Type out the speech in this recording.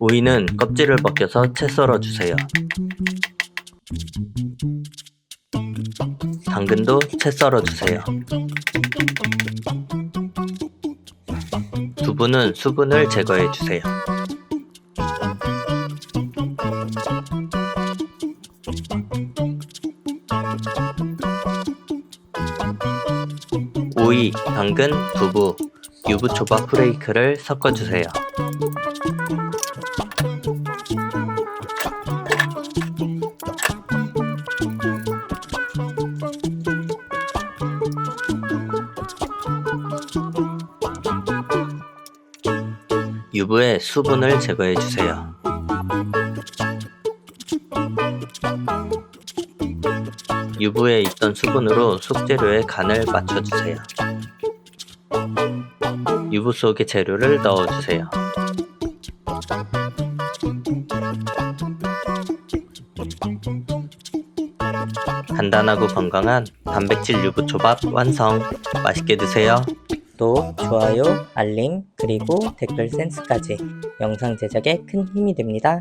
오이는 껍질을 벗겨서 채 썰어 주세요. 당근도 채 썰어 주세요. 두부는 수분을 제거해 주세요. 오이, 당근, 두부, 유부초밥 프레이크를 섞어 주세요. 유부의 수분을 제거해 주세요. 유부에 있던 수분으로 속재료의 간을 맞춰주세요. 유부 속에 재료를 넣어주세요. 간단하고 건강한 단백질 유부초밥 완성! 맛있게 드세요. 또 좋아요, 알림, 그리고 댓글 센스까지 영상 제작에 큰 힘이 됩니다.